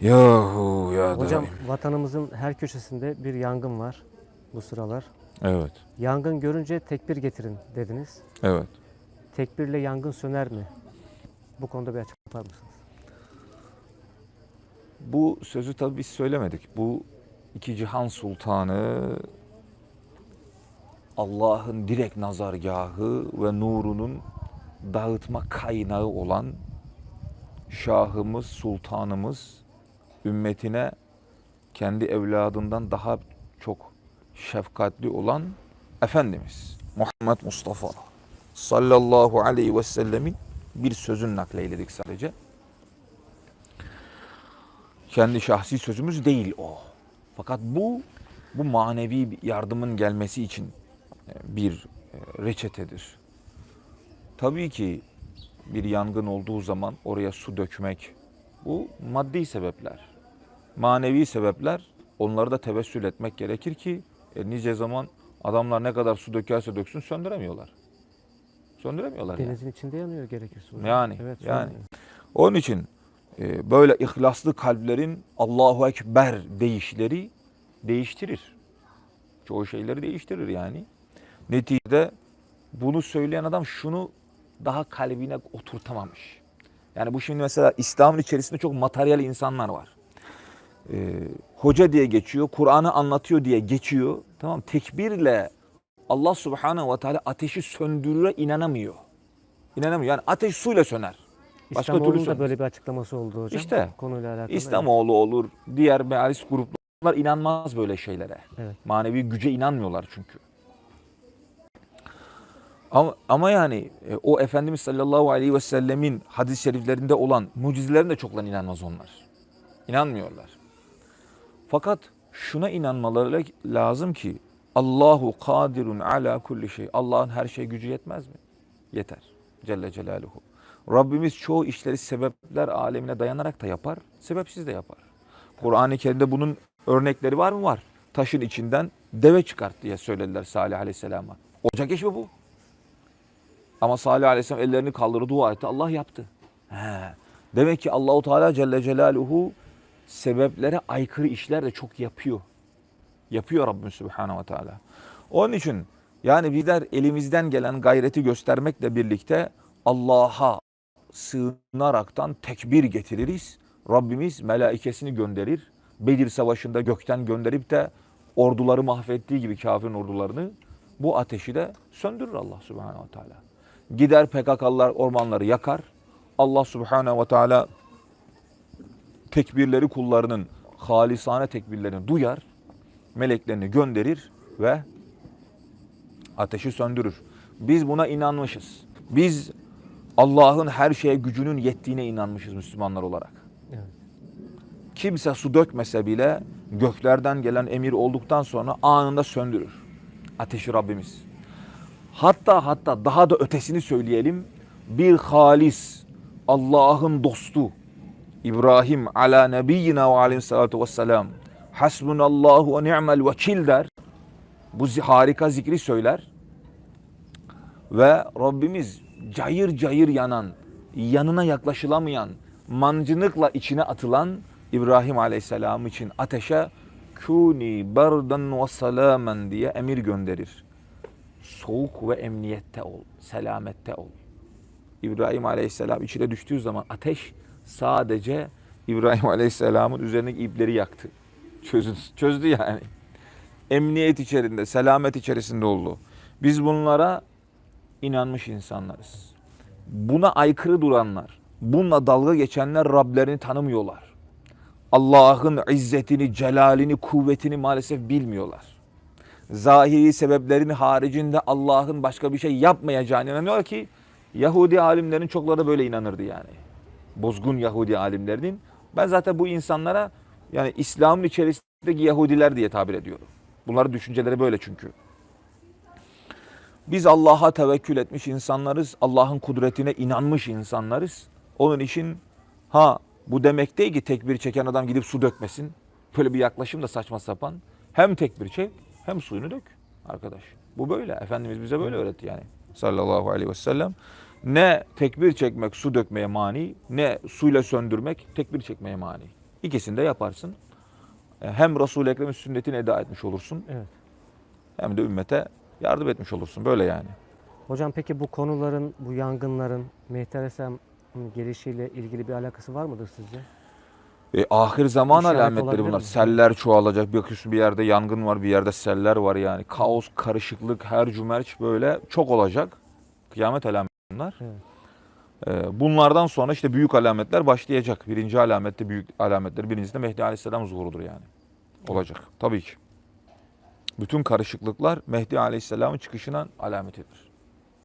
Yahu ya Hocam daim. vatanımızın her köşesinde bir yangın var bu sıralar. Evet. Yangın görünce tekbir getirin dediniz. Evet. Tekbirle yangın söner mi? Bu konuda bir açıklık yapar mısınız? Bu sözü tabii biz söylemedik. Bu iki cihan sultanı Allah'ın direkt nazargahı ve nurunun dağıtma kaynağı olan Şahımız, Sultanımız ümmetine kendi evladından daha çok şefkatli olan Efendimiz Muhammed Mustafa sallallahu aleyhi ve sellemin bir sözünü nakleyledik sadece. Kendi şahsi sözümüz değil o. Fakat bu bu manevi yardımın gelmesi için e, bir e, reçetedir. Tabii ki bir yangın olduğu zaman oraya su dökmek bu maddi sebepler. Manevi sebepler onları da tevessül etmek gerekir ki e, nice zaman adamlar ne kadar su dökerse döksün söndüremiyorlar. Söndüremiyorlar yani. Denizin içinde yanıyor gerekirse. hocam. Yani, evet, yani. söyleyeyim. Onun için e, böyle ihlaslı kalplerin Allahu Ekber deyişleri değiştirir. Çoğu şeyleri değiştirir yani. Neticede bunu söyleyen adam şunu daha kalbine oturtamamış. Yani bu şimdi mesela İslam'ın içerisinde çok materyal insanlar var. E, hoca diye geçiyor, Kur'an'ı anlatıyor diye geçiyor. Tamam tekbirle Allah Subhanahu ve Teala ateşi söndürüre inanamıyor. İnanamıyor. Yani ateş suyla söner. Başka türlü da böyle bir açıklaması oldu hocam. İşte, Konuyla alakalı. İslamoğlu olur, diğer mealis gruplar inanmaz böyle şeylere. Evet. Manevi güce inanmıyorlar çünkü. Ama, ama yani e, o Efendimiz sallallahu aleyhi ve sellemin hadis-i şeriflerinde olan mucizelerine de çoktan inanmaz onlar. İnanmıyorlar. Fakat şuna inanmaları lazım ki Allahu kadirun ala kulli şey. Allah'ın her şeye gücü yetmez mi? Yeter. Celle Celaluhu. Rabbimiz çoğu işleri sebepler alemine dayanarak da yapar, sebepsiz de yapar. Kur'an-ı Kerim'de bunun örnekleri var mı? Var. Taşın içinden deve çıkart diye söylediler Salih Aleyhisselam'a. Olacak iş mi bu? Ama Salih Aleyhisselam ellerini kaldırdı, dua etti. Allah yaptı. He. Demek ki Allahu Teala Celle Celaluhu sebeplere aykırı işler de çok yapıyor. Yapıyor Rabbimiz Subhanahu ve Teala. Onun için yani bizler elimizden gelen gayreti göstermekle birlikte Allah'a sığınaraktan tekbir getiririz. Rabbimiz melaikesini gönderir. Bedir Savaşı'nda gökten gönderip de orduları mahvettiği gibi kafirin ordularını bu ateşi de söndürür Allah Subhanahu ve Teala. Gider PKK'lılar ormanları yakar. Allah Subhanahu ve Teala tekbirleri kullarının halisane tekbirlerini duyar. Meleklerini gönderir ve ateşi söndürür. Biz buna inanmışız. Biz Allah'ın her şeye gücünün yettiğine inanmışız Müslümanlar olarak. Evet. Kimse su dökmese bile göklerden gelen emir olduktan sonra anında söndürür. Ateşi Rabbimiz. Hatta hatta daha da ötesini söyleyelim. Bir halis Allah'ın dostu İbrahim ala nebiyyina ve aleyhissalatu vesselam hasbunallahu ve ni'mel vekil der. Bu harika zikri söyler. Ve Rabbimiz cayır cayır yanan, yanına yaklaşılamayan, mancınıkla içine atılan İbrahim Aleyhisselam için ateşe kuni berden ve salamen diye emir gönderir. Soğuk ve emniyette ol, selamette ol. İbrahim Aleyhisselam içine düştüğü zaman ateş sadece İbrahim Aleyhisselam'ın üzerindeki ipleri yaktı. Çözdü, çözdü yani. Emniyet içerisinde, selamet içerisinde oldu. Biz bunlara inanmış insanlarız. Buna aykırı duranlar, bununla dalga geçenler Rablerini tanımıyorlar. Allah'ın izzetini, celalini, kuvvetini maalesef bilmiyorlar. Zahiri sebeplerin haricinde Allah'ın başka bir şey yapmayacağını inanıyor ki Yahudi alimlerin çokları böyle inanırdı yani. Bozgun Yahudi alimlerinin. Ben zaten bu insanlara yani İslam'ın içerisindeki Yahudiler diye tabir ediyorum. Bunların düşünceleri böyle çünkü. Biz Allah'a tevekkül etmiş insanlarız. Allah'ın kudretine inanmış insanlarız. Onun için ha bu demek değil ki tekbir çeken adam gidip su dökmesin. Böyle bir yaklaşım da saçma sapan. Hem tekbir çek hem suyunu dök arkadaş. Bu böyle. Efendimiz bize böyle öğretti yani. Sallallahu aleyhi ve sellem. Ne tekbir çekmek su dökmeye mani ne suyla söndürmek tekbir çekmeye mani. İkisini de yaparsın. E, Hem Resul-i Ekrem'in sünnetini eda etmiş olursun Evet. hem de ümmete yardım etmiş olursun. Böyle yani. Hocam peki bu konuların, bu yangınların Aleyhisselam'ın gelişiyle ilgili bir alakası var mıdır sizce? E, ahir zaman İşaret alametleri bunlar. mi? Seller çoğalacak. Bir bakıyorsun bir yerde yangın var, bir yerde seller var yani. Kaos, karışıklık, her cümerç böyle çok olacak. Kıyamet alametleri bunlar. Evet. E, bunlardan sonra işte büyük alametler başlayacak. Birinci alamette büyük alametleri. Birincisi de Mehdi Aleyhisselam zuhurudur yani. Olacak. Tabii ki. Bütün karışıklıklar Mehdi Aleyhisselam'ın çıkışına alametidir.